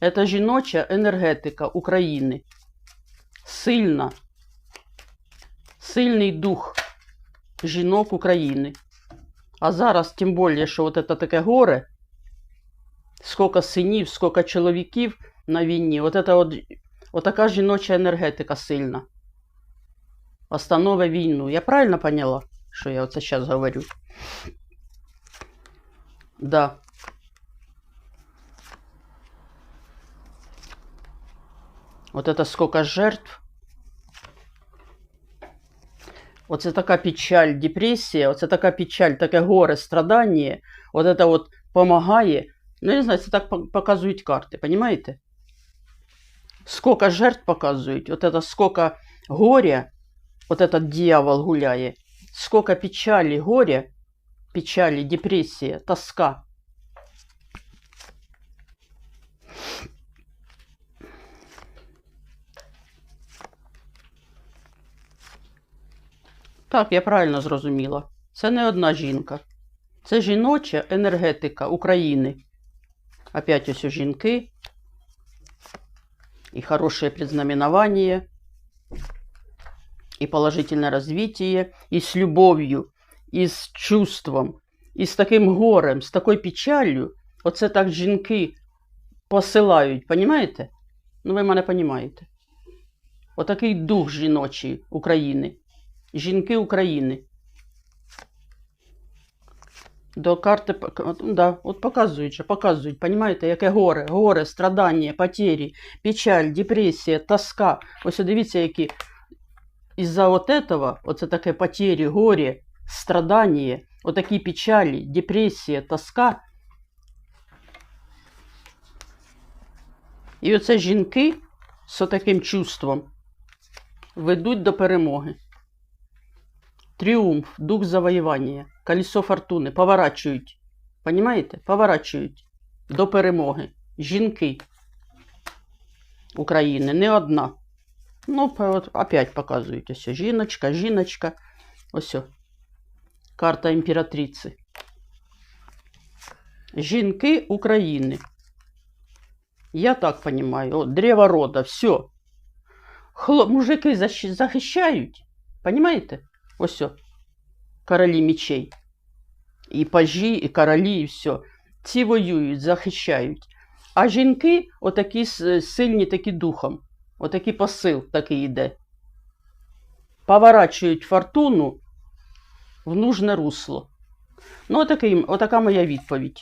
Це жіноча енергетика України. Сильна. Сильний дух жінок України. А зараз, тим більше, що от це таке горе, скільки синів, скільки чоловіків на війні, от це от, от така жіноча енергетика сильна. Останови війну. Я правильно поняла, що я оце зараз говорю? Да. Вот это сколько жертв. Оце така печаль, депресія, оце така печаль, таке горе, страдання. От это от помагає. Ну, я не знаю, це так пок- показують карти, понимаете? Сколько жертв показують, от это сколько горя, вот этот дьявол гуляє, сколько печалі, горя, печалі, депресія, тоска. Так, я правильно зрозуміла. Це не одна жінка. Це жіноча енергетика України. Опять ось у жінки. И хорошее предзнаменование, и положительное развитие, и с любов'ю, і з чувством, і з таким горем, з такою печаллю. Оце так жінки посилають, понімаєте? Ну, ви мене понімаєте. Отакий дух жіночий України. Жінки України. До карти да, от показують показують, понімаєте, яке горе, горе, страдання, потері, печаль, депресія, тоска. Ось дивіться, які із-за от этого, оце таке потері, горе, страдання, отакі печалі, депресія, тоска. І оце жінки з таким чувством ведуть до перемоги. Тріумф, дух завоювання, колесо фортуни, поворачують. Понімаєте? Поворачують до перемоги. Жінки України, не одна. Ну, опять показують. Ось жіночка, жіночка. Ось. о. Карта імператриці. Жінки України. Я так понимаю. От, древо рода, все. Хло... Мужики защ- захищають. Понимаєте? Ось. о. Королі мечей. І пажі, і королі, і все. Ці воюють, захищають. А жінки отакі сильні такі духом. Отакий посил такий йде. Поворачують фортуну в нужне русло. Ну, отакий, отака моя відповідь.